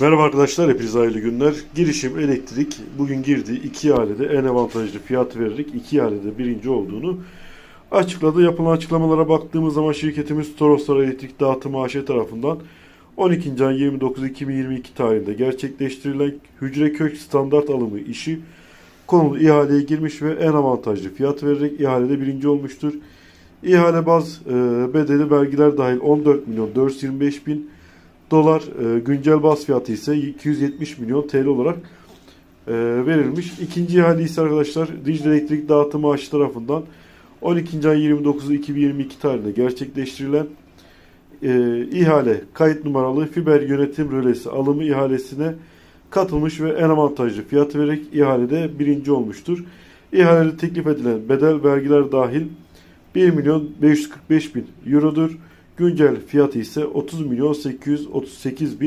Merhaba arkadaşlar, hepinize hayırlı günler. Girişim Elektrik bugün girdi. iki ihalede en avantajlı fiyat vererek iki ihalede birinci olduğunu açıkladı. Yapılan açıklamalara baktığımız zaman şirketimiz Toroslar Elektrik Dağıtım AŞ tarafından 12. ay 29 2022 tarihinde gerçekleştirilen hücre kök standart alımı işi konulu ihaleye girmiş ve en avantajlı fiyat vererek ihalede birinci olmuştur. İhale baz e, bedeli vergiler dahil 14 milyon 425 bin dolar e, güncel baz fiyatı ise 270 milyon TL olarak e, verilmiş. İkinci ihale ise arkadaşlar Dicle Elektrik Dağıtım AŞ tarafından 12. ay 29 2022 tarihinde gerçekleştirilen e, ihale kayıt numaralı fiber yönetim rölesi alımı ihalesine katılmış ve en avantajlı fiyat vererek ihalede birinci olmuştur. İhalede teklif edilen bedel vergiler dahil 1 milyon 545 bin eurodur. Güncel fiyatı ise 30 milyon 838 bin